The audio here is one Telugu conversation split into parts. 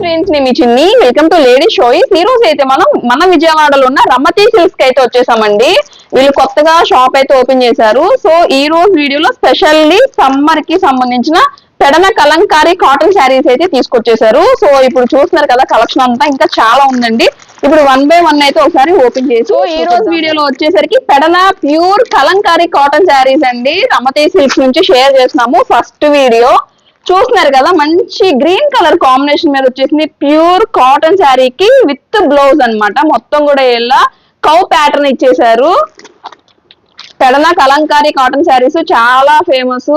ఫ్రెండ్స్ నేను చిన్ని. వెల్కమ్ టు లేడీ షోయిస్ ఈ రోజు అయితే మనం మన విజయవాడలో ఉన్న రమ్మతి సిల్క్స్కి అయితే వచ్చేసామండి. వీళ్ళు కొత్తగా షాప్ అయితే ఓపెన్ చేశారు. సో ఈ రోజు వీడియోలో స్పెషల్లీ సమ్మర్కి సంబంధించిన పెడన కలంకారీ కాటన్ శారీస్ అయితే తీసుకొచ్చేసారు సో ఇప్పుడు చూస్తున్నారు కదా కలెక్షన్ అంతా ఇంకా చాలా ఉందండి. ఇప్పుడు వన్ బై వన్ అయితే ఒకసారి ఓపెన్ చేసి ఈ రోజు వీడియోలో వచ్చేసరికి పెడన ప్యూర్ కలంకారీ కాటన్ శారీస్ అండి. రమతి సిల్క్స్ నుంచి షేర్ చేస్తున్నాము. ఫస్ట్ వీడియో చూస్తున్నారు కదా మంచి గ్రీన్ కలర్ కాంబినేషన్ మీద వచ్చేసింది. ప్యూర్ కాటన్ శారీకి విత్ బ్లౌజ్ అన్నమాట. మొత్తం కూడా ఇలా కౌ ప్యాటర్న్ ఇచ్చేసారు పెడన కలంకారీ కాటన్ శారీస్ చాలా ఫేమస్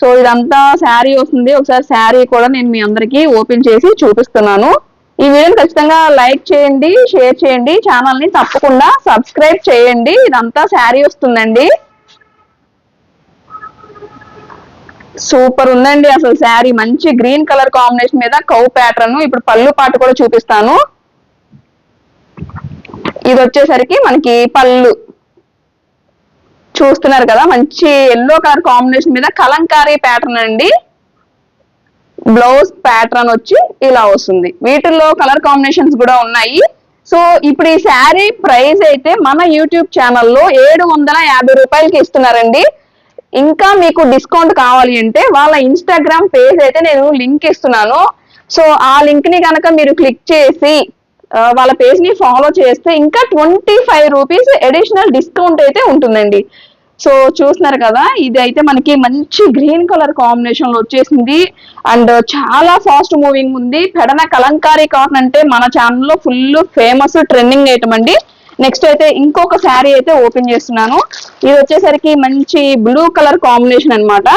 సో ఇదంతా శారీ వస్తుంది. ఒకసారి శారీ కూడా నేను మీ అందరికి ఓపెన్ చేసి చూపిస్తున్నాను. ఈ వీడియోని ఖచ్చితంగా లైక్ చేయండి షేర్ చేయండి. ఛానల్ని తప్పకుండా సబ్స్క్రైబ్ చేయండి. ఇదంతా శారీ వస్తుందండి. సూపర్ ఉందండి అసలు శారీ. మంచి గ్రీన్ కలర్ కాంబినేషన్ మీద కౌ ప్యాటర్న్. ఇప్పుడు పళ్ళు పాటు కూడా చూపిస్తాను. ఇది వచ్చేసరికి మనకి పళ్ళు. చూస్తున్నారు కదా మంచి ఎల్లో కలర్ కాంబినేషన్ మీద కలంకారీ ప్యాటర్న్ అండి. బ్లౌజ్ ప్యాటర్న్ వచ్చి ఇలా వస్తుంది. వీటిల్లో కలర్ కాంబినేషన్స్ కూడా ఉన్నాయి. సో ఇప్పుడు ఈ శారీ ప్రైస్ అయితే మన యూట్యూబ్ ఛానల్లో ఏడు వందల యాభై రూపాయలకి ఇస్తున్నారండి. ఇంకా మీకు డిస్కౌంట్ కావాలి అంటే వాళ్ళ ఇన్స్టాగ్రామ్ పేజ్ అయితే నేను లింక్ ఇస్తున్నాను. సో ఆ లింక్ని కనుక మీరు క్లిక్ చేసి వాళ్ళ పేజ్ని ఫాలో చేస్తే ఇంకా twenty five rupees additional discount అయితే ఉంటుందండి. సో చూస్తున్నారు కదా ఇది అయితే మనకి మంచి గ్రీన్ కలర్ కాంబినేషన్లో వచ్చేసింది. అండ్ చాలా ఫాస్ట్ మూవింగ్ ఉంది. పెడన కలంకారీ కాటన్ అంటే మన ఛానల్లో ఫుల్ ఫేమస్ ట్రెండింగ్ ఐటమ్ అండి. నెక్స్ట్ అయితే ఇంకొక శారీ అయితే ఓపెన్ చేస్తున్నాను. ఇది వచ్చేసరికి మంచి బ్లూ కలర్ కాంబినేషన్ అనమాట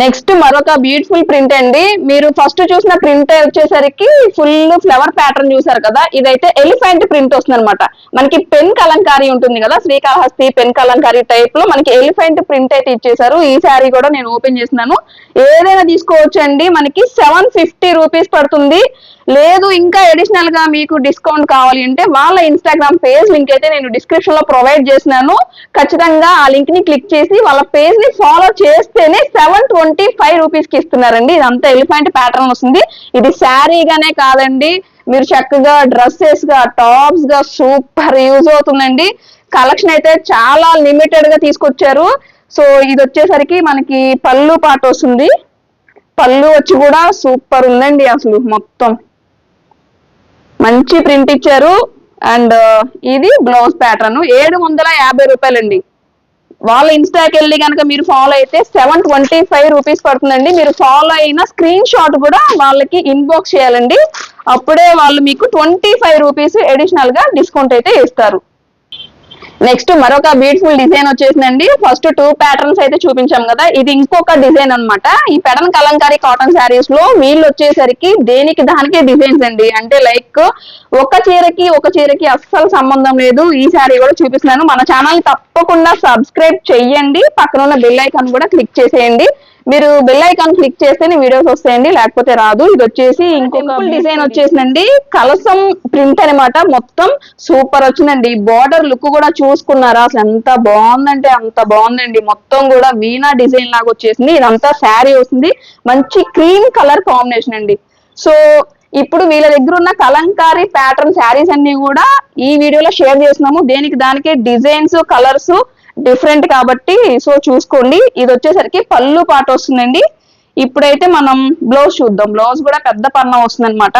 నెక్స్ట్ మరొక బ్యూటిఫుల్ ప్రింట్ అండి. మీరు ఫస్ట్ చూసిన ప్రింట్ వచ్చేసరికి ఫుల్ ఫ్లవర్ ప్యాటర్న్ చూసారు కదా? ఇదైతే ఎలిఫెంట్ ప్రింట్ వస్తుంది అనమాట మనకి పెన్ కలంకారీ ఉంటుంది కదా? శ్రీకాళహస్తి పెన్ కలంకారీ టైప్లో మనకి ఎలిఫెంట్ ప్రింట్ అయితే ఇచ్చేసారు ఈ శారీ కూడా నేను ఓపెన్ చేసినాను ఏదైనా తీసుకోవచ్చు అండి మనకి సెవెన్ ఫిఫ్టీ రూపీస్ పడుతుంది. లేదు ఇంకా అడిషనల్గా మీకు డిస్కౌంట్ కావాలి అంటే వాళ్ళ ఇన్స్టాగ్రామ్ పేజ్ లింక్ అయితే నేను డిస్క్రిప్షన్లో ప్రొవైడ్ చేసినాను. ఖచ్చితంగా ఆ లింక్ని క్లిక్ చేసి వాళ్ళ పేజ్ని ఫాలో చేస్తేనే సెవెన్ ట్వంటీ ఫైవ్ రూపీస్కి ఇస్తున్నారండి. ఇదంతా ఎలిఫెంట్ ప్యాటర్న్ వస్తుంది. ఇది శారీగానే కాదండి. మీరు చక్కగా డ్రెస్సెస్గా టాప్స్గా సూపర్ యూజ్ అవుతుందండి. కలెక్షన్ అయితే చాలా లిమిటెడ్గా తీసుకొచ్చారు. సో ఇది వచ్చేసరికి మనకి పళ్ళు పాట వస్తుంది. పళ్ళు వచ్చి కూడా సూపర్ ఉందండి అసలు మొత్తం. మంచి ప్రింట్ ఇచ్చారు. అండ్ ఇది బ్లౌజ్ ప్యాటర్న్. ఏడు వందల యాభై రూపాయలండి. వాళ్ళ ఇన్స్టాకి వెళ్ళి కనుక మీరు ఫాలో అయితే సెవెన్ ట్వంటీ ఫైవ్ రూపీస్ పడుతుందండి. మీరు ఫాలో అయిన స్క్రీన్ షాట్ కూడా వాళ్ళకి ఇన్బాక్స్ చేయాలండి. అప్పుడే వాళ్ళు మీకు ట్వంటీ ఫైవ్ రూపీస్ అడిషనల్గా డిస్కౌంట్ అయితే ఇస్తారు. నెక్స్ట్ మరొక బ్యూటిఫుల్ డిజైన్ వచ్చేసిందండి. ఫస్ట్ టూ ప్యాటర్న్స్ అయితే చూపించాం కదా. ఇది ఇంకొక డిజైన్ అన్నమాట. ఈ పెడన్ కలంకారీ కాటన్ శారీస్లో వీళ్ళు వచ్చేసరికి దేనికి దానికే డిజైన్స్ అండి. అంటే లైక్ ఒక చీరకి ఒక చీరకి అస్సలు సంబంధం లేదు. ఈ శారీ కూడా చూపిస్తున్నాను. మన ఛానల్ తప్పకుండా సబ్స్క్రైబ్ చెయ్యండి. పక్కన ఉన్న బెల్ ఐకాన్ కూడా క్లిక్ చేసేయండి. మీరు బెల్ ఐకాన్ క్లిక్ చేస్తేనే వీడియోస్ వస్తాయండి లేకపోతే రాదు. ఇది వచ్చేసి ఇంకొక డిజైన్ వచ్చేసిందండి. కలసం ప్రింట్ అన్నమాట. మొత్తం సూపర్ వచ్చిందండి. బార్డర్ లుక్ కూడా చూసుకున్నారా? అసలు ఎంత బాగుందంటే అంత బాగుందండి. మొత్తం కూడా వీణా డిజైన్ లాగా వచ్చేసింది. ఇదంతా శారీ వస్తుంది. మంచి క్రీమ్ కలర్ కాంబినేషన్ అండి. సో ఇప్పుడు వీళ్ళ దగ్గర ఉన్న కలంకారీ ప్యాటర్న్ శారీస్ అన్ని కూడా ఈ వీడియోలో షేర్ చేస్తున్నాము. దేనికి దానికే డిజైన్స్ కలర్స్ డిఫరెంట్ కాబట్టి సో చూసుకోండి. ఇది వచ్చేసరికి పళ్ళు పాట వస్తుందండి. ఇప్పుడైతే మనం బ్లౌజ్ చూద్దాం. బ్లౌజ్ కూడా పెద్ద పన్నం వస్తుంది అనమాట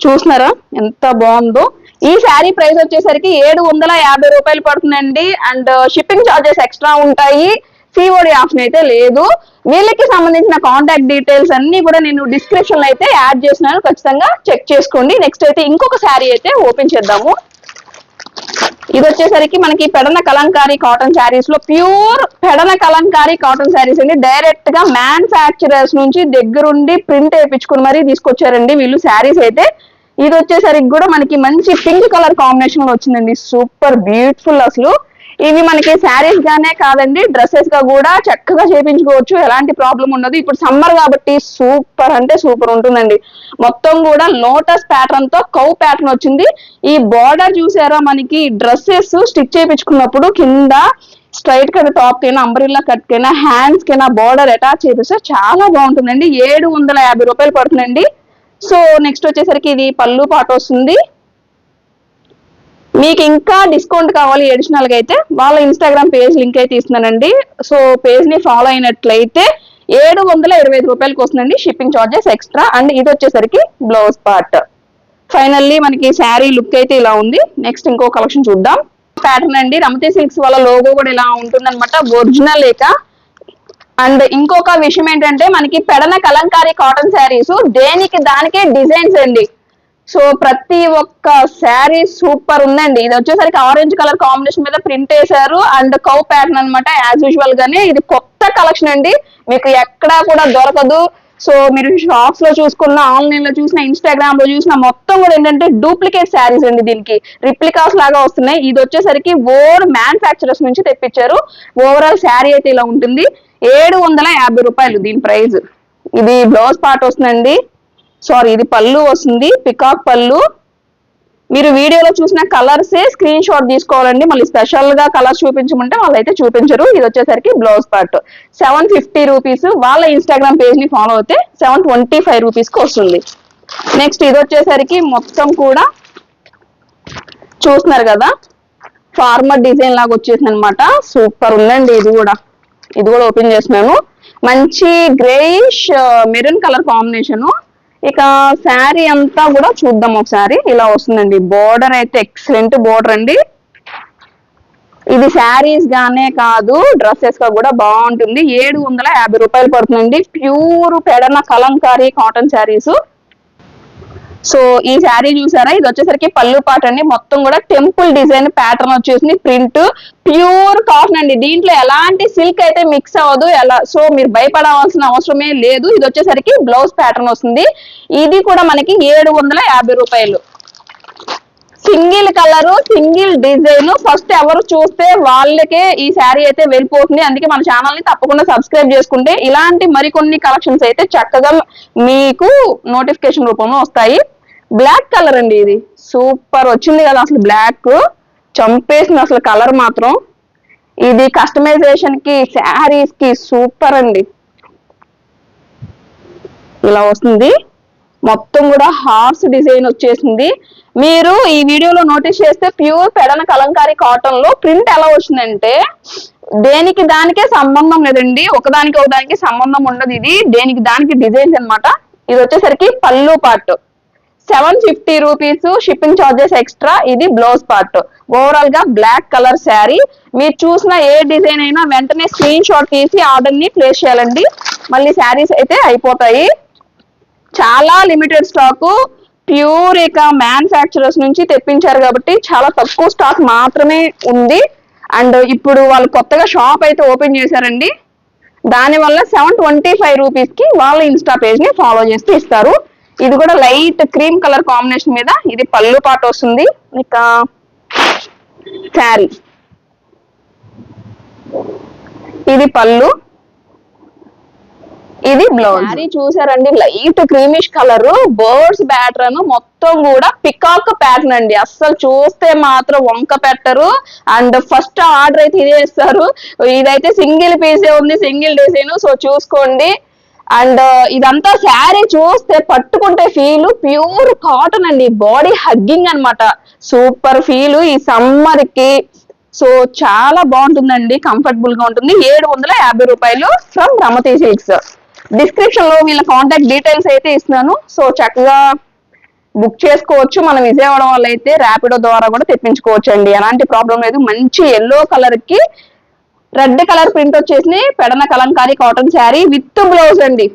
చూస్తున్నారా? ఎంత బాగుందో. ఈ శారీ ప్రైస్ వచ్చేసరికి ఏడు వందల యాభై రూపాయలు పడుతుందండి. అండ్ షిప్పింగ్ చార్జెస్ ఎక్స్ట్రా ఉంటాయి. సిఓడి ఆప్షన్ అయితే లేదు. వీళ్ళకి సంబంధించిన కాంటాక్ట్ డీటెయిల్స్ అన్ని కూడా నేను డిస్క్రిప్షన్లో అయితే యాడ్ చేసినాను ఖచ్చితంగా చెక్ చేసుకోండి. నెక్స్ట్ అయితే ఇంకొక శారీ అయితే ఓపెన్ చేద్దాము. ఇది వచ్చేసరికి మనకి పెడన కలంకారీ కాటన్ శారీస్లో ప్యూర్ పెడన కలంకారీ కాటన్ శారీస్ అండి. డైరెక్ట్గా మ్యానుఫాక్చరర్స్ నుంచి దగ్గరుండి ప్రింట్ వేయించుకుని మరీ తీసుకొచ్చారండి వీళ్ళు శారీస్ అయితే. ఇది వచ్చేసరికి కూడా మనకి మంచి పింక్ కలర్ కాంబినేషన్లో వచ్చిందండి. సూపర్ బ్యూటిఫుల్ అసలు. ఇవి మనకి శారీస్ గానే కాదండి డ్రెస్సెస్గా కూడా చక్కగా చేపించుకోవచ్చు. ఎలాంటి ప్రాబ్లం ఉండదు. ఇప్పుడు సమ్మర్ కాబట్టి సూపర్ అంటే సూపర్ ఉంటుందండి. మొత్తం కూడా లోటస్ ప్యాటర్న్తో కౌ ప్యాటర్న్ వచ్చింది. ఈ బార్డర్ చూసారా మనకి? డ్రెస్సెస్ స్టిచ్ చేయించుకున్నప్పుడు కింద స్ట్రైట్ కట్ టాప్ కైనా అంబ్రిల్లా కట్ కైనా హ్యాండ్స్ కైనా బార్డర్ అటాచ్ చేపిస్తే చాలా బాగుంటుందండి. ఏడు వందల యాభై రూపాయలు పడుతుందండి. సో నెక్స్ట్ వచ్చేసరికి ఇది పళ్ళు పాట వస్తుంది. మీకు ఇంకా డిస్కౌంట్ కావాలి అడిషనల్గా అయితే వాళ్ళ ఇన్స్టాగ్రామ్ పేజ్ లింక్ అయితే ఇస్తున్నానండి. సో పేజ్ని ఫాలో అయినట్లయితే ఏడు వందల ఇరవై ఐదు రూపాయలకి వస్తుందండి షిప్పింగ్ చార్జెస్ ఎక్స్ట్రా అండ్ ఇది వచ్చేసరికి బ్లౌజ్ పార్ట్ ఫైనల్లీ మనకి శారీ లుక్ అయితే ఇలా ఉంది. నెక్స్ట్ ఇంకో కలెక్షన్ చూద్దాం. ప్యాటర్న్ అండి. రమతి సిల్క్స్ వాళ్ళ లోగో కూడా ఇలా ఉంటుందన్నమాట. ఒరిజినల్ లేక అండ్ ఇంకొక విషయం ఏంటంటే మనకి పెడన కలంకారీ కాటన్ శారీస్ దేనికి దానికే డిజైన్స్ అండి. సో ప్రతి ఒక్క శారీ సూపర్ ఉందండి. ఇది వచ్చేసరికి ఆరెంజ్ కలర్ కాంబినేషన్ మీద ప్రింట్ వేశారు. అండ్ కౌ ప్యాటర్న్ అన్నమాట యాజ్ యూజువల్ గానే. ఇది కొత్త కలెక్షన్ అండి. మీకు ఎక్కడా కూడా దొరకదు. సో మీరు షాప్స్లో చూసుకున్న ఆన్లైన్లో చూసిన ఇన్స్టాగ్రామ్లో చూసిన మొత్తం కూడా ఏంటంటే డూప్లికేట్ శారీస్ అండి దీనికి. రిప్లికాస్ లాగా వస్తున్నాయి. ఇది వచ్చేసరికి ఓర్ మ్యానుఫ్యాక్చరర్స్ నుంచి తెప్పించారు. ఓవరాల్ శారీ అయితే ఇలా ఉంటుంది. ఏడు వందల యాభై రూపాయలు దీని ప్రైస్. ఇది బ్లౌజ్ పార్ట్ వస్తుందండి. సారీ ఇది పళ్ళు వస్తుంది. పికాక్ పళ్ళు. మీరు వీడియోలో చూసిన కలర్స్ స్క్రీన్ షాట్ తీసుకోవాలండి. మళ్ళీ స్పెషల్గా కలర్స్ చూపించమంటే వాళ్ళైతే చూపించరు. ఇది వచ్చేసరికి blouse part. Seven fifty rupees వాళ్ళ ఇన్స్టాగ్రామ్ పేజ్ని ఫాలో అయితే సెవెన్ ట్వంటీ ఫైవ్ రూపీస్కి వస్తుంది. నెక్స్ట్ ఇది వచ్చేసరికి మొత్తం కూడా చూస్తున్నారు కదా? ఫార్మర్ డిజైన్ లాగా వచ్చేసింది అనమాట సూపర్ ఉందండి ఇది కూడా. ఇది కూడా ఓపెన్ చేస్తున్నాను. మంచి గ్రేయిష్ మెరూన్ కలర్ కాంబినేషన్ ఇక శారీ అంతా కూడా చూద్దాం ఒకసారి. ఇలా వస్తుందండి. బోర్డర్ అయితే ఎక్సలెంట్ బోర్డర్ అండి. ఇది శారీస్ గానే కాదు డ్రెస్సెస్గా కూడా బాగుంటుంది. ఏడు వందల యాభై రూపాయలు పడుతుందండి. Pure Pedana Kalamkari cotton saris. So ఈ శారీ చూసారా? ఇది వచ్చేసరికి పళ్ళు పాట అండి. మొత్తం కూడా టెంపుల్ డిజైన్ ప్యాటర్న్ వచ్చేసింది. ప్రింట్ ప్యూర్ కాటన్ అండి. దీంట్లో ఎలాంటి సిల్క్ అయితే మిక్స్ అవ్వదు ఎలా సో మీరు భయపడవలసిన అవసరమే లేదు. ఇది వచ్చేసరికి బ్లౌజ్ ప్యాటర్న్ వస్తుంది. ఇది కూడా మనకి ఏడు వందల యాభై రూపాయలు. Single colour single design. First ఎవరు చూస్తే వాళ్ళకే ఈ శారీ అయితే వెళ్ళిపోతుంది. అందుకే మన ఛానల్ని తప్పకుండా సబ్స్క్రైబ్ చేసుకుంటే ఇలాంటి మరికొన్ని కలెక్షన్స్ అయితే చక్కగా మీకు నోటిఫికేషన్ రూపంలో వస్తాయి. బ్లాక్ కలర్ అండి ఇది. సూపర్ వచ్చింది కదా అసలు బ్లాక్. చంపేసింది అసలు కలర్ మాత్రం. ఇది కస్టమైజేషన్కి శారీస్కి సూపర్ అండి. ఇలా వస్తుంది. మొత్తం కూడా హార్స్ డిజైన్ వచ్చేసింది. మీరు ఈ వీడియోలో నోటీస్ చేస్తే ప్యూర్ పెడన కలంకారీ కాటన్లో ప్రింట్ ఎలా వచ్చిందంటే దేనికి దానికే సంబంధం లేదండి. ఒకదానికి ఒకదానికి సంబంధం ఉండదు ఇది. దేనికి దానికి డిజైన్స్ అనమాట ఇది వచ్చేసరికి pallu part seven fifty rupees shipping charges extra ఇది బ్లౌజ్ పార్ట్ ఓవరాల్గా బ్లాక్ కలర్ శారీ మీరు చూసిన ఏ డిజైన్ అయినా వెంటనే స్క్రీన్ షాట్ తీసి ఆర్డర్ని ప్లేస్ చేయాలండి. మళ్ళీ శారీస్ అయితే అయిపోతాయి. చాలా లిమిటెడ్ స్టాకు ప్యూర్ ఇక మ్యానుఫ్యాక్చరర్స్ నుంచి తెప్పించారు కాబట్టి చాలా తక్కువ స్టాక్ మాత్రమే ఉంది. అండ్ ఇప్పుడు వాళ్ళు కొత్తగా షాప్ అయితే ఓపెన్ చేశారండి. దానివల్ల సెవెన్ ట్వంటీ ఫైవ్ రూపీస్కి వాళ్ళ ఇన్స్టా పేజ్ని ఫాలో చేస్తే ఇస్తారు. ఇది కూడా లైట్ క్రీమ్ కలర్ కాంబినేషన్ మీద ఇది పళ్ళు పాట వస్తుంది. ఇక శారీ. ఇది పళ్ళు. ఇది బ్లౌజ్. శారీ చూసారండి light creamish colour birds pattern మొత్తం కూడా పికాక్ ప్యాటర్న్ అండి. అస్సలు చూస్తే మాత్రం వంక పెట్టరు. అండ్ ఫస్ట్ ఆర్డర్ అయితే ఇదే ఇస్తారు ఇదైతే సింగిల్ పీసే ఉంది సింగిల్ డిజైన్. సో చూసుకోండి. అండ్ ఇదంతా శారీ చూస్తే పట్టుకుంటే ఫీల్ ప్యూర్ కాటన్ అండి. బాడీ హగ్గింగ్ అన్నమాట. సూపర్ ఫీల్ ఈ సమ్మర్కి సో చాలా బాగుంటుందండి కంఫర్టబుల్గా ఉంటుంది. ఏడు వందల యాభై రూపాయలు ఫ్రమ్ రమతి సిల్క్స్ డిస్క్రిప్షన్లో వీళ్ళ కాంటాక్ట్ డీటెయిల్స్ అయితే ఇస్తున్నాను. సో చక్కగా బుక్ చేసుకోవచ్చు. మనం విజయవాడ వాళ్ళు అయితే ర్యాపిడో ద్వారా కూడా తెప్పించుకోవచ్చు అండి ఎలాంటి ప్రాబ్లం లేదు. మంచి ఎల్లో కలర్కి రెడ్ కలర్ ప్రింట్ వచ్చేసి Pedana Kalamkari cotton sari with blouse అండి.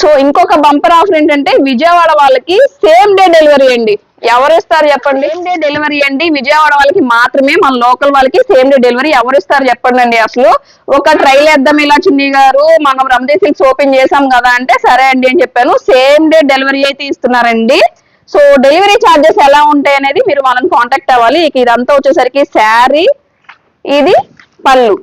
సో ఇంకొక బంపర్ ఆఫర్ ఏంటంటే విజయవాడ వాళ్ళకి సేమ్ డే డెలివరీ అండి. ఎవరు ఇస్తారు చెప్పండి? సేమ్ డే డెలివరీ అండి. విజయవాడ వాళ్ళకి మాత్రమే మన లోకల్ వాళ్ళకి సేమ్ డే డెలివరీ ఎవరు ఇస్తారు చెప్పండి అండి అసలు. ఒక ట్రైల్ వేద్దాం ఇలా చిన్ని గారు మనం రమదే సిల్క్స్ ఓపెన్ చేసాం కదా అంటే సరే అండి అని చెప్పాను. సేమ్ డే డెలివరీ అయితే ఇస్తున్నారండి. సో డెలివరీ ఛార్జెస్ ఎలా ఉంటాయి అనేది మీరు వాళ్ళని కాంటాక్ట్ అవ్వాలి. ఇక ఇదంతా వచ్చేసరికి శారీ ఇది పళ్ళు.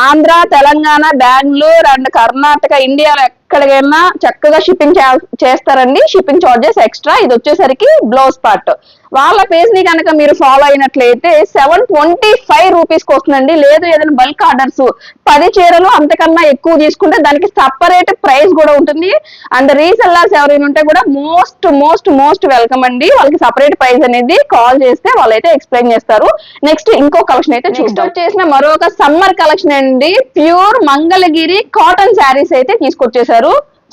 ఆంధ్ర తెలంగాణ బెంగళూరు అండ్ కర్ణాటక ఇండియాలో ఎక్కడికైనా చక్కగా షిప్పింగ్ చేస్తారండి. షిప్పింగ్ చార్జెస్ ఎక్స్ట్రా ఇది వచ్చేసరికి బ్లౌజ్ పార్ట్ వాళ్ళ పేజ్ని కనుక మీరు ఫాలో అయినట్లయితే సెవెన్ ట్వంటీ ఫైవ్ రూపీస్కి వస్తుందండి. లేదు ఏదైనా బల్క్ ఆర్డర్స్ పది చీరలు అంతకన్నా ఎక్కువ తీసుకుంటే దానికి సపరేట్ ప్రైస్ కూడా ఉంటుంది. అండ్ రీసెల్లర్స్ ఎవరైనా ఉంటే కూడా మోస్ట్ మోస్ట్ మోస్ట్ వెల్కమ్ అండి. వాళ్ళకి సపరేట్ ప్రైస్ అనేది కాల్ చేస్తే వాళ్ళైతే ఎక్స్ప్లెయిన్ చేస్తారు. నెక్స్ట్ ఇంకో కలెక్షన్ అయితే నెక్స్ట్ వచ్చేసిన మరొక సమ్మర్ కలెక్షన్ అండి. ప్యూర్ మంగళగిరి కాటన్ శారీస్ అయితే తీసుకొచ్చేసారు.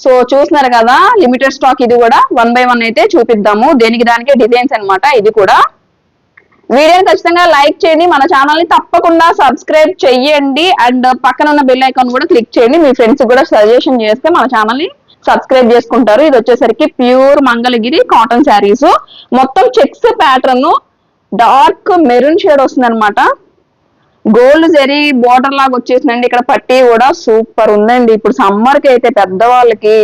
సో చూస్తున్నారు కదా లిమిటెడ్ స్టాక్ ఇది కూడా వన్ బై వన్ అయితే చూపిద్దాము. దేనికి దానికే డిజైన్స్ అనమాట ఇది కూడా. వీడియోని ఖచ్చితంగా లైక్ చేయండి. మన ఛానల్ని తప్పకుండా సబ్స్క్రైబ్ చెయ్యండి. అండ్ పక్కన ఉన్న బెల్ ఐకాన్ కూడా క్లిక్ చేయండి. మీ ఫ్రెండ్స్ కూడా సజెషన్ చేస్తే మన ఛానల్ని సబ్స్క్రైబ్ చేసుకుంటారు. ఇది వచ్చేసరికి ప్యూర్ మంగళగిరి కాటన్ శారీస్ మొత్తం checks pattern dark maroon shade వస్తుంది అనమాట గోల్డ్ జరీ బోర్డర్ లాగా వచ్చేసిందండి. ఇక్కడ పట్టీ కూడా సూపర్ ఉందండి. ఇప్పుడు సమ్మర్కి అయితే పెద్దవాళ్ళకి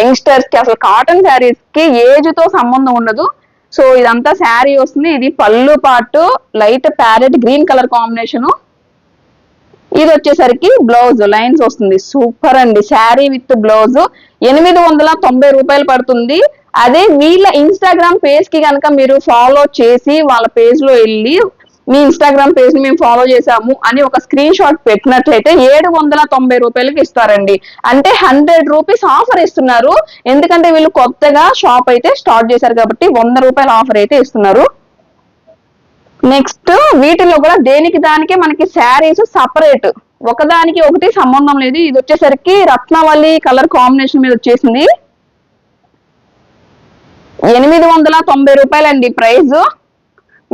యంగ్స్టర్స్కి అసలు కాటన్ శారీస్కి ఏజ్తో సంబంధం ఉండదు. సో ఇదంతా శారీ వస్తుంది. ఇది పళ్ళు పాటు light parrot green colour combination. ఇది వచ్చేసరికి బ్లౌజ్ లైన్స్ వస్తుంది. సూపర్ అండి. Sari with blouse. ఎనిమిది వందల తొంభై రూపాయలు పడుతుంది. అదే వీళ్ళ ఇన్స్టాగ్రామ్ పేజ్కి కనుక మీరు ఫాలో చేసి వాళ్ళ పేజ్లో వెళ్ళి మీ ఇన్స్టాగ్రామ్ పేజ్ని మేము ఫాలో చేసాము అని ఒక స్క్రీన్ షాట్ పెట్టినట్లయితే ఏడు వందల తొంభై రూపాయలకి ఇస్తారండి. అంటే హండ్రెడ్ రూపీస్ ఆఫర్ ఇస్తున్నారు. ఎందుకంటే వీళ్ళు కొత్తగా షాప్ అయితే స్టార్ట్ చేశారు కాబట్టి వంద రూపాయల ఆఫర్ అయితే ఇస్తున్నారు. నెక్స్ట్ వీటిలో కూడా దేనికి దానికే మనకి శారీస్ సపరేట్ ఒకదానికి ఒకటి సంబంధం లేదు. ఇది వచ్చేసరికి రత్నవల్లి కలర్ కాంబినేషన్ మీద వచ్చేసింది. ఎనిమిది వందల తొంభై రూపాయలండి ప్రైస్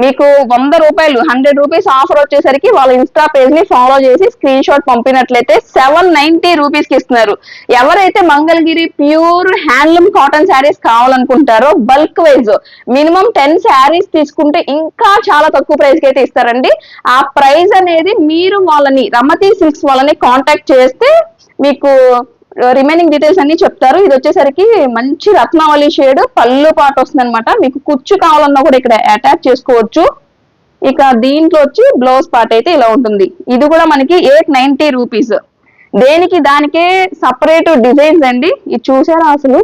మీకు వంద రూపాయలు హండ్రెడ్ రూపీస్ ఆఫర్ వచ్చేసరికి వాళ్ళ ఇన్స్టా పేజ్ని ఫాలో చేసి స్క్రీన్ షాట్ పంపినట్లయితే సెవెన్ నైన్టీ రూపీస్కి ఇస్తున్నారు. ఎవరైతే Mangalagiri pure handloom cotton saris కావాలనుకుంటారో bulk wise minimum ten saris తీసుకుంటే ఇంకా చాలా తక్కువ ప్రైస్కి అయితే ఇస్తారండి. ఆ ప్రైస్ అనేది మీరు వాళ్ళని రమతి సిల్క్స్ వాళ్ళని కాంటాక్ట్ చేస్తే మీకు రిమైనింగ్ డీటెయిల్స్ అన్ని చెప్తారు. ఇది వచ్చేసరికి మంచి రత్నావళి షేడ్ పళ్ళు పాటు వస్తుంది అనమాట మీకు కుచ్చు కావాలన్నా కూడా ఇక్కడ అటాచ్ చేసుకోవచ్చు. ఇక దీంట్లో వచ్చి బ్లౌజ్ పార్ట్ అయితే ఇలా ఉంటుంది. ఇది కూడా మనకి ఎయిట్ నైన్టీ రూపీస్ దేనికి దానికే సపరేట్ డిజైన్స్ అండి? ఇది చూసారా అసలు?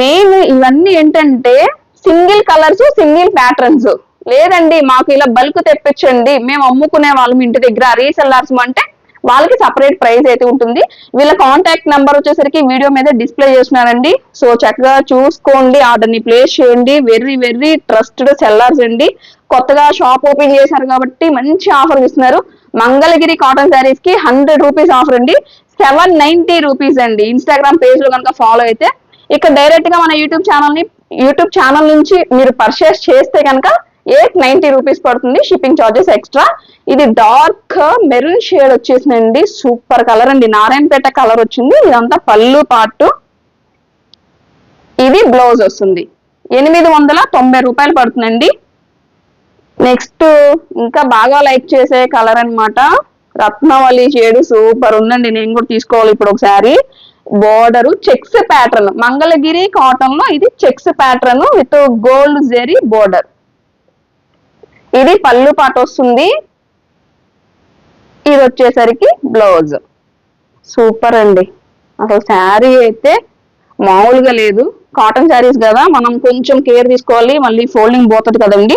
మెయిన్ ఇవన్నీ ఏంటంటే సింగిల్ కలర్స్ సింగిల్ ప్యాటర్న్స్ లేదండి మాకు ఇలా బల్క్ తెప్పించండి. మేము అమ్ముకునే వాళ్ళం ఇంటి దగ్గర. రీసెల్లర్స్ అంటే వాళ్ళకి సపరేట్ ప్రైస్ అయితే ఉంటుంది. వీళ్ళ కాంటాక్ట్ నెంబర్ వచ్చేసరికి వీడియో మీద డిస్ప్లే చేస్తున్నారండి సో చక్కగా చూసుకోండి ఆర్డర్ని ప్లేస్ చేయండి. వెర్రీ వెర్రీ ట్రస్టెడ్ సెల్లర్స్ అండి. కొత్తగా షాప్ ఓపెన్ చేశారు కాబట్టి మంచి ఆఫర్ ఇస్తున్నారు. మంగళగిరి కాటన్ శారీస్కి హండ్రెడ్ రూపీస్ ఆఫర్ అండి. సెవెన్ నైన్టీ రూపీస్ అండి. ఇన్స్టాగ్రామ్ పేజ్లో కనుక ఫాలో అయితే. ఇక డైరెక్ట్గా మన యూట్యూబ్ ఛానల్ని యూట్యూబ్ ఛానల్ నుంచి మీరు పర్చేస్ చేస్తే కనుక ఎయిట్ నైన్టీ రూపీస్ పడుతుంది. షిప్పింగ్ చార్జెస్ ఎక్స్ట్రా ఇది డార్క్ మెరూన్ షేడ్ వచ్చేసిందండి. సూపర్ కలర్ అండి. నారాయణపేట కలర్ వచ్చింది. ఇదంతా పళ్ళు పాటు. ఇది బ్లౌజ్ వస్తుంది. ఎనిమిది వందల తొంభై రూపాయలు పడుతుందండి. నెక్స్ట్ ఇంకా బాగా లైక్ చేసే కలర్ అనమాట రత్నవల్లి షేడ్ సూపర్ ఉందండి. నేను కూడా తీసుకోవాలి ఇప్పుడు ఒకసారి. బోర్డర్ చెక్స్ ప్యాటర్న్ మంగళగిరి కాటన్లో ఇది checks pattern with gold zari border ఇది పళ్ళు పాట వస్తుంది. ఇది వచ్చేసరికి బ్లౌజ్. సూపర్ అండి. అసలు శారీ అయితే మామూలుగా లేదు. కాటన్ శారీస్ కదా మనం కొంచెం కేర్ తీసుకోవాలి మళ్ళీ ఫోల్డింగ్ పోతుంది కదండి.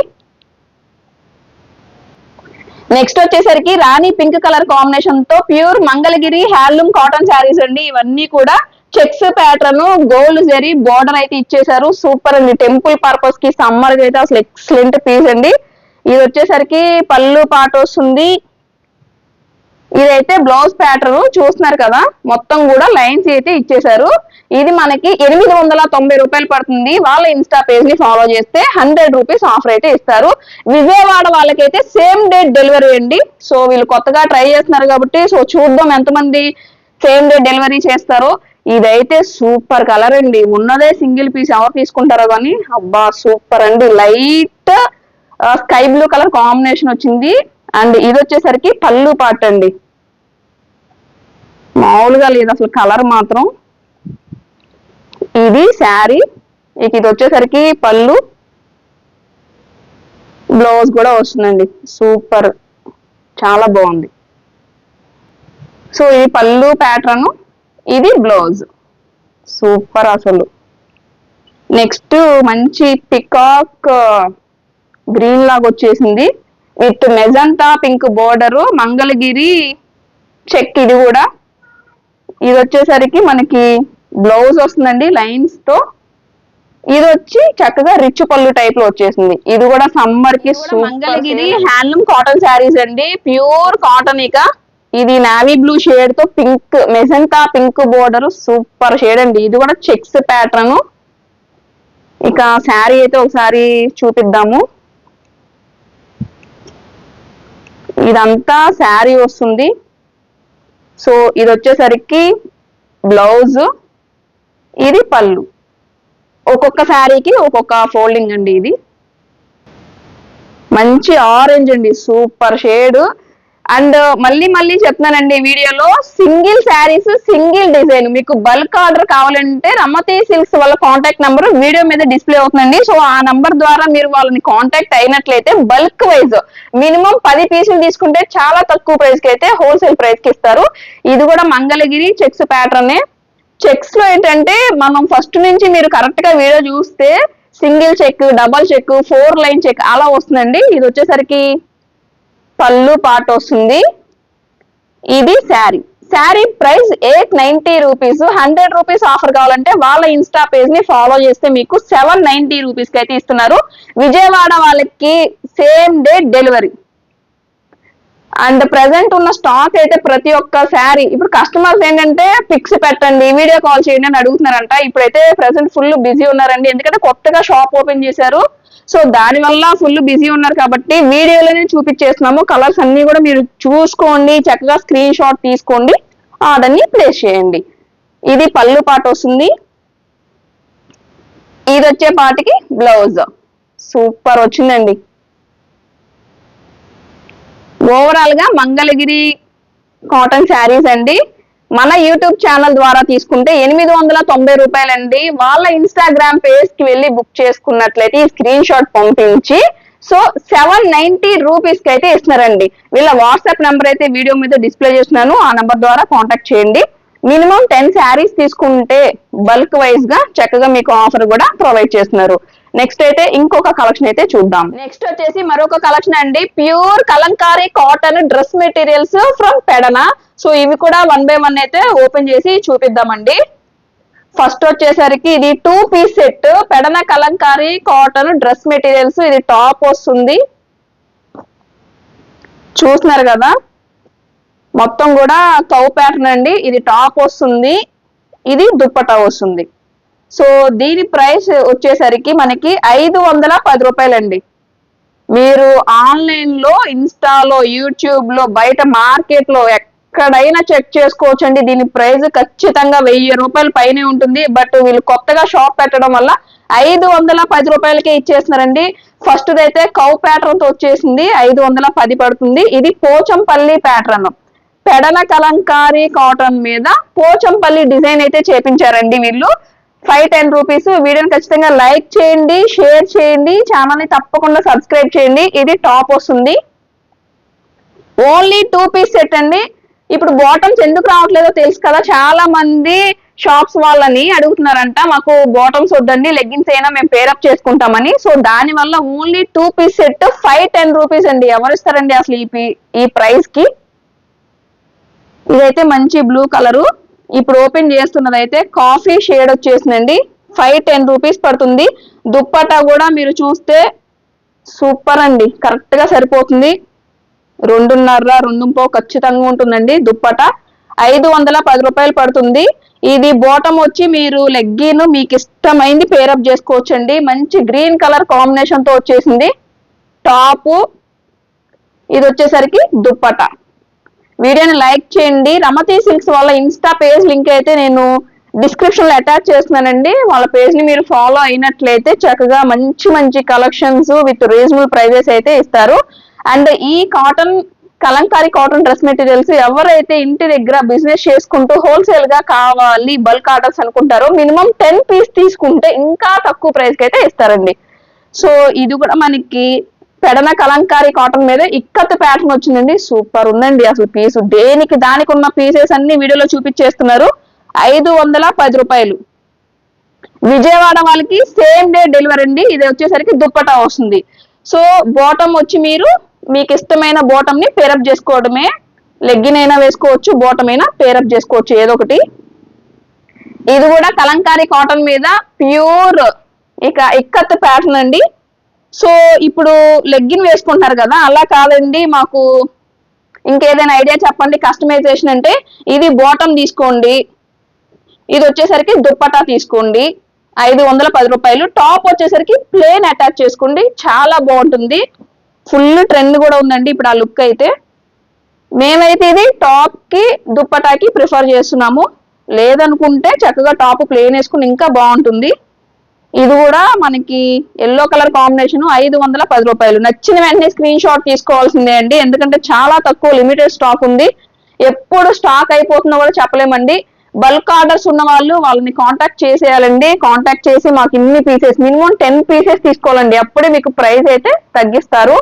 నెక్స్ట్ వచ్చేసరికి రాణి పింక్ కలర్ కాంబినేషన్తో pure Mangalagiri handloom cotton saris అండి. ఇవన్నీ కూడా checks pattern gold zari border అయితే ఇచ్చేసారు సూపర్ అండి. టెంపుల్ పర్పస్కి సమ్మర్ అయితే అసలు ఎక్సలెంట్ పీస్ అండి. ఇది వచ్చేసరికి పళ్ళు పాట వస్తుంది ఇదైతే బ్లౌజ్ ప్యాటర్న్ చూస్తున్నారు కదా మొత్తం కూడా లైన్స్ అయితే ఇచ్చేసారు ఇది మనకి ఎనిమిది వందల తొంభై రూపాయలు పడుతుంది. వాళ్ళ ఇన్స్టా పేజ్ని ఫాలో చేస్తే హండ్రెడ్ రూపీస్ ఆఫర్ అయితే ఇస్తారు. విజయవాడ వాళ్ళకైతే సేమ్ డేట్ డెలివరీ అండి. సో వీళ్ళు కొత్తగా ట్రై చేస్తున్నారు కాబట్టి సో చూద్దాం ఎంతమంది సేమ్ డే డెలివరీ చేస్తారో. ఇదైతే సూపర్ కలర్ అండి. ఉన్నదే సింగిల్ పీస్ ఎవరు తీసుకుంటారో కానీ అబ్బా సూపర్ అండి. Light sky blue colour combination వచ్చింది. అండ్ ఇది వచ్చేసరికి పళ్ళు పాట అండి. మామూలుగా లేదు అసలు కలర్ మాత్రం. ఇది శారీ. ఇక ఇది వచ్చేసరికి పళ్ళు. బ్లౌజ్ కూడా వస్తుందండి. సూపర్. చాలా బాగుంది. సో ఈ పళ్ళు ప్యాటర్న్ ఇది బ్లౌజ్. సూపర్ అసలు. నెక్స్ట్ మంచి పికాక్ గ్రీన్ లాగా వచ్చేసింది. With magenta pink border Mangalagiri check ఇది కూడా. ఇది వచ్చేసరికి మనకి బ్లౌజ్ వస్తుందండి లైన్స్తో. ఇది వచ్చి చక్కగా రిచ్ పళ్ళు టైప్లో వచ్చేసింది. ఇది కూడా సమ్మర్కి మంగళగిరి హ్యాండ్లూమ్ కాటన్ శారీస్ అండి. ప్యూర్ కాటన్ ఇక. ఇది navy blue షేడ్తో pink magenta pink border super shade అండి. ఇది కూడా చెక్స్ ప్యాటర్న్ ఇక శారీ అయితే ఒకసారి చూపిద్దాము. ఇదంతా శారీ వస్తుంది. సో ఇది వచ్చేసరికి బ్లౌజ్ ఇది పళ్ళు. ఒక్కొక్క శారీకి ఒక్కొక్క ఫోల్డింగ్ అండి ఇది. మంచి ఆరెంజ్ అండి సూపర్ షేడ్. అండ్ మళ్ళీ మళ్ళీ చెప్తున్నానండి వీడియోలో సింగిల్ శారీస్ సింగిల్ డిజైన్. మీకు బల్క్ ఆర్డర్ కావాలంటే రమతి సిల్క్స్ వాళ్ళ కాంటాక్ట్ నెంబర్ వీడియో మీద డిస్ప్లే అవుతుందండి. సో ఆ నంబర్ ద్వారా మీరు వాళ్ళని కాంటాక్ట్ అయినట్లయితే బల్క్ వైజ్ మినిమం పది పీసులు తీసుకుంటే చాలా తక్కువ ప్రైస్కి అయితే హోల్సేల్ ప్రైస్కి ఇస్తారు. ఇది కూడా మంగళగిరి చెక్స్ ప్యాటర్న్ చెక్స్లో ఏంటంటే మనం ఫస్ట్ నుంచి మీరు కరెక్ట్గా వీడియో చూస్తే single check double check four line check అలా వస్తుందండి. ఇది వచ్చేసరికి పళ్ళు పాట వస్తుంది. ఇది sari. Sari price eight ninety rupees. Hundred rupees offer కావాలంటే వాళ్ళ ఇన్స్టా పేజ్ని ఫాలో చేస్తే మీకు సెవెన్ నైన్టీ రూపీస్కి అయితే ఇస్తున్నారు. విజయవాడ వాళ్ళకి same day delivery. And present ఉన్న స్టాక్ అయితే ప్రతి ఒక్క శారీ. ఇప్పుడు కస్టమర్స్ ఏంటంటే పిక్స్ పెట్టండి వీడియో కాల్ చేయండి అని అడుగుతున్నారంట. ఇప్పుడైతే ప్రెసెంట్ ఫుల్ బిజీ ఉన్నారండి. ఎందుకంటే కొత్తగా షాప్ ఓపెన్ చేశారు. సో దాని వల్ల ఫుల్ బిజీ ఉన్నారు కాబట్టి వీడియోలోనే చూపించేస్తున్నాము. కలర్స్ అన్ని కూడా మీరు చూసుకోండి. చక్కగా స్క్రీన్ షాట్ తీసుకోండి. ఆర్డర్ ప్లేస్ చేయండి. ఇది పళ్ళు పాట వస్తుంది. ఇది వచ్చే పాటికి బ్లౌజ్ సూపర్ వచ్చిందండి. ఓవరాల్గా మంగళగిరి కాటన్ శారీస్ అండి. మన యూట్యూబ్ ఛానల్ ద్వారా తీసుకుంటే ఎనిమిది వందల తొంభై రూపాయలండి. వాళ్ళ ఇన్స్టాగ్రామ్ పేజ్కి వెళ్ళి బుక్ చేసుకున్నట్లయితే ఈ స్క్రీన్ షాట్ పంపించి సో సెవెన్ నైన్టీ రూపీస్కి అయితే ఇస్తున్నారండి. వీళ్ళ వాట్సాప్ నెంబర్ అయితే వీడియో మీద డిస్ప్లే చేస్తున్నాను. ఆ నెంబర్ ద్వారా కాంటాక్ట్ చేయండి. మినిమం టెన్ శారీస్ తీసుకుంటే బల్క్ వైజ్గా చక్కగా మీకు ఆఫర్ కూడా ప్రొవైడ్ చేస్తున్నారు. నెక్స్ట్ అయితే ఇంకొక కలెక్షన్ అయితే చూద్దాం. నెక్స్ట్ వచ్చేసి మరొక కలెక్షన్ అండి. Pure kalamkari cotton dress materials from Pedana so ఇవి కూడా వన్ బై వన్ అయితే ఓపెన్ చేసి చూపిద్దామండి. ఫస్ట్ వచ్చేసరికి ఇది two piece set Pedana kalamkari cotton dress materials ఇది టాప్ వస్తుంది. చూస్తున్నారు కదా? మొత్తం కూడా కౌ ప్యాటర్న్ అండి. ఇది టాప్ వస్తుంది. ఇది దుప్పటా వస్తుంది. సో దీని ప్రైస్ వచ్చేసరికి మనకి ఐదు వందల పది రూపాయలండి. మీరు ఆన్లైన్లో ఇన్స్టాలో యూట్యూబ్లో బయట మార్కెట్లో ఎక్కడైనా చెక్ చేసుకోవచ్చండి. దీని ప్రైస్ ఖచ్చితంగా వెయ్యి రూపాయల పైనే ఉంటుంది. బట్ వీళ్ళు కొత్తగా షాప్ పెట్టడం వల్ల ఐదు వందల పది రూపాయలకే ఇచ్చేస్తున్నారండి. ఫస్ట్ అయితే కౌ ప్యాటర్న్తో వచ్చేసింది. ఐదు వందల పది పడుతుంది. ఇది పోచంపల్లి ప్యాటర్న్. పెడల కలంకారీ కాటన్ మీద పోచంపల్లి డిజైన్ అయితే చేపించారండి వీళ్ళు. ఫైవ్ టెన్ రూపీస్ వీడియోని ఖచ్చితంగా లైక్ చేయండి షేర్ చేయండి ఛానల్ని తప్పకుండా సబ్స్క్రైబ్ చేయండి. ఇది టాప్ వస్తుంది. ఓన్లీ టూ పీస్ సెట్ అండి. ఇప్పుడు బాటమ్స్ ఎందుకు రావట్లేదో తెలుసు కదా. చాలా మంది షాప్స్ వాళ్ళని అడుగుతున్నారంట మాకు బాటమ్స్ వద్దండి లెగ్గిన్స్ అయినా మేము పేరప్ చేసుకుంటామని. సో దాని వల్ల only two piece set five ten rupees అండి. ఎవరు ఇస్తారండి అసలు ఈ ఈ ప్రైస్కి? ఇదైతే మంచి బ్లూ కలరు ఇప్పుడు ఓపెన్ చేస్తున్నది అయితే కాఫీ షేడ్ వచ్చేసిందండి. ఫైవ్ టెన్ రూపీస్ పడుతుంది. దుప్పటా కూడా మీరు చూస్తే సూపర్ అండి. కరెక్ట్గా సరిపోతుంది. రెండున్నర రెండు పో ఖచ్చితంగా ఉంటుందండి దుప్పట. ఐదు వందల పది రూపాయలు పడుతుంది. ఇది బాటమ్ వచ్చి మీరు లెగ్గిన్ మీకు ఇష్టమైంది పేరప్ చేసుకోవచ్చండి. మంచి గ్రీన్ కలర్ కాంబినేషన్తో వచ్చేసింది. టాపు. ఇది వచ్చేసరికి దుప్పట. వీడియోని లైక్ చేయండి. రమతి సిల్క్స్ వాళ్ళ ఇన్స్టా పేజ్ లింక్ అయితే నేను డిస్క్రిప్షన్లో అటాచ్ చేస్తున్నానండి. వాళ్ళ పేజ్ని మీరు ఫాలో అయినట్లయితే చక్కగా మంచి మంచి కలెక్షన్స్ విత్ రీజనబుల్ ప్రైజెస్ అయితే ఇస్తారు. అండ్ ఈ cotton kalamkari cotton dress materials ఎవరైతే ఇంటి దగ్గర బిజినెస్ చేసుకుంటూ హోల్సేల్గా కావాలి బల్క్ ఆర్డర్స్ అనుకుంటారో మినిమం టెన్ పీస్ తీసుకుంటే ఇంకా తక్కువ ప్రైస్కి అయితే ఇస్తారండి. సో ఇది కూడా మనకి పెడన కలంకారీ కాటన్ మీద ఇక్కత్ ప్యాటర్న్ వచ్చిందండి. సూపర్ ఉందండి అసలు పీసు దేనికి దానికి ఉన్న పీసెస్ అన్ని వీడియోలో చూపించేస్తున్నారు. ఐదు వందల పది రూపాయలు. విజయవాడ వాళ్ళకి సేమ్ డే డెలివరీ అండి. ఇది వచ్చేసరికి దుప్పటా వస్తుంది. సో బాటమ్ వచ్చి మీరు మీకు ఇష్టమైన బాటమ్ని పేరప్ చేసుకోవడమే. లెగ్గిన్ అయినా వేసుకోవచ్చు బాటమ్ అయినా పేరప్ చేసుకోవచ్చు ఏదో ఒకటి. ఇది కూడా కలంకారీ కాటన్ మీద ప్యూర్ ఇక ఇక్కత్ ప్యాటర్న్ అండి. సో ఇప్పుడు లెగ్గిన్ వేసుకుంటున్నారు కదా అలా కాదండి మాకు ఇంకేదైనా ఐడియా చెప్పండి. కస్టమైజేషన్ అంటే ఇది బాటమ్ తీసుకోండి ఇది వచ్చేసరికి దుప్పటా తీసుకోండి ఐదు వందల పది రూపాయలు. టాప్ వచ్చేసరికి ప్లేన్ అటాచ్ చేసుకోండి చాలా బాగుంటుంది. ఫుల్ ట్రెండ్ కూడా ఉందండి ఇప్పుడు ఆ లుక్ అయితే. మేమైతే ఇది టాప్కి దుప్పటాకి ప్రిఫర్ చేస్తున్నాము. లేదనుకుంటే చక్కగా టాప్ ప్లేన్ వేసుకుని ఇంకా బాగుంటుంది. ఇది కూడా మనకి ఎల్లో కలర్ కాంబినేషన్ ఐదు వందల పది రూపాయలు. నచ్చిన వెంటనే స్క్రీన్ షాట్ తీసుకోవాల్సిందే అండి. ఎందుకంటే చాలా తక్కువ లిమిటెడ్ స్టాక్ ఉంది. ఎప్పుడు స్టాక్ అయిపోతుందో కూడా చెప్పలేమండి. బల్క్ ఆర్డర్స్ ఉన్న వాళ్ళు వాళ్ళని కాంటాక్ట్ చేసేయాలండి. కాంటాక్ట్ చేసి మాకు ఇన్ని పీసెస్ మినిమం టెన్ పీసెస్ తీసుకోవాలండి. అప్పుడే మీకు ప్రైస్ అయితే తగ్గిస్తారు.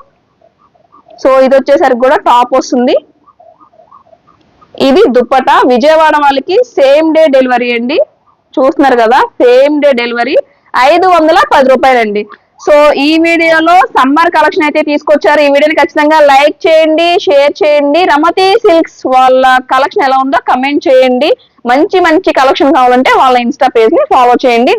సో ఇది వచ్చేసరికి కూడా టాప్ వస్తుంది. ఇది దుప్పట. విజయవాడ వాళ్ళకి సేమ్ డే డెలివరీ అండి. చూస్తున్నారు కదా సేమ్ డే డెలివరీ ఐదు వందల పది రూపాయలండి. సో ఈ వీడియోలో సమ్మర్ కలెక్షన్ అయితే తీసుకొచ్చారు. ఈ వీడియోని ఖచ్చితంగా లైక్ చేయండి షేర్ చేయండి. రమతి సిల్క్స్ వాళ్ళ కలెక్షన్ ఎలా ఉందో కమెంట్ చేయండి. మంచి మంచి కలెక్షన్ కావాలంటే వాళ్ళ ఇన్స్టా పేజ్ని ఫాలో చేయండి.